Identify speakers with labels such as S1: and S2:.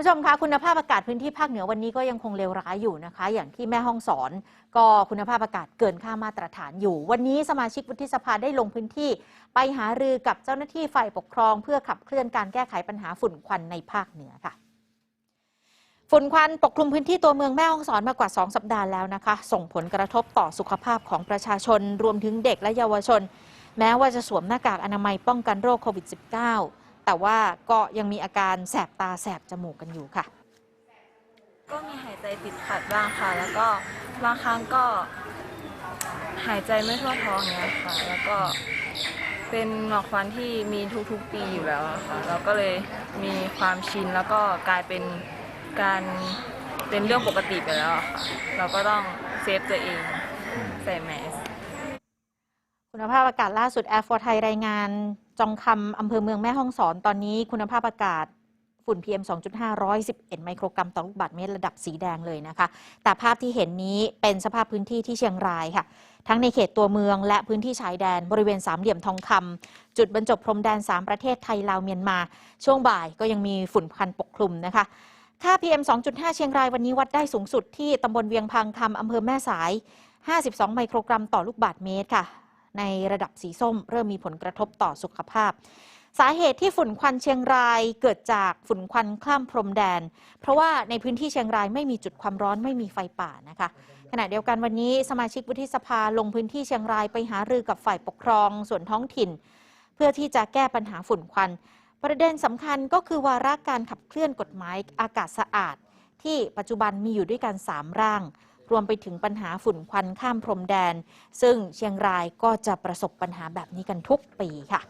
S1: ผู้ชมคะคุณภาพอากาศพื้นที่ภาคเหนือวันนี้ก็ยังคงเลวร้ายอยู่นะคะ อย่างที่แม่ห้องสอน ก็คุณภาพอากาศเกินค่ามาตรฐานอยู่ วันนี้สมาชิกวุฒิสภาได้ลงพื้นที่ ไปหารือกับเจ้าหน้าที่ฝ่ายปกครอง เพื่อขับเคลื่อนการแก้ไขปัญหาฝุ่นควันในภาคเหนือค่ะฝุ่นควันปกคลุมพื้นที่ตัวเมืองแม่ฮ่องสอนมากว่า 2 สัปดาห์แล้วนะคะ ส่งผลกระทบต่อสุขภาพของประชาชน รวมถึงเด็กและเยาวชน แม้ว่าจะสวมหน้ากากอนามัยป้องกันโรคโควิด -19 แต่ว่าก็ยังมีอาการแสบตาแสบจมูกกันอยู่ค่ะ
S2: ก็มีหายใจติดขัดบ้างค่ะ แล้วก็บางครั้งก็หายใจไม่ทั่วท้องเนี้ยค่ะ แล้วก็เป็นหมอกควันที่มีทุกๆปีอยู่แล้วอะค่ะ เราก็เลยมีความชินแล้วก็กลายเป็นการเป็นเรื่องปกติไปแล้วอะค่ะ เราก็ต้องเซฟตัวเองใส่แมส
S1: คุณภาพอากาศล่าสุดแอร์ฟอร์ไทยรายงาน จองคำอำเภอเมืองแม่ฮ่องสอนตอนนี้คุณภาพอากาศฝุ่น PM 2.5 111 ไมโครกรัมต่อลูกบาศก์เมตรระดับสีแดงเลยนะคะ แต่ภาพที่เห็นนี้เป็นสภาพพื้นที่ที่เชียงรายค่ะ ทั้งในเขตตัวเมืองและพื้นที่ชายแดนบริเวณสามเหลี่ยมทองคำจุดบรรจบพรมแดน 3 ประเทศไทยลาวเมียนมา ช่วงบ่ายก็ยังมีฝุ่นควันปกคลุมนะคะ ค่า PM 2.5 เชียงรายวันนี้วัดได้สูงสุดที่ตำบลเวียงพังคำอำเภอแม่สาย 52 ไมโครกรัมต่อลูกบาศก์เมตรค่ะ ในระดับสีส้ม เริ่มมีผลกระทบต่อสุขภาพ สาเหตุที่ฝุ่นควันเชียงรายเกิดจากฝุ่นควันข้ามพรมแดน เพราะว่าในพื้นที่เชียงรายไม่มีจุดความร้อนไม่มีไฟป่านะคะขณะเดียวกันวันนี้สมาชิกวุฒิสภาลงพื้นที่เชียงรายไปหารือกับฝ่ายปกครองส่วนท้องถิ่น เพื่อที่จะแก้ปัญหาฝุ่นควัน ประเด็นสำคัญก็คือวาระการขับเคลื่อนกฎหมายอากาศสะอาด ที่ปัจจุบันมีอยู่ด้วยกัน 3 ร่าง รวมไปถึงปัญหาฝุ่นควันข้ามพรมแดน ซึ่งเชียงรายก็จะประสบปัญหาแบบนี้กันทุกปีค่ะ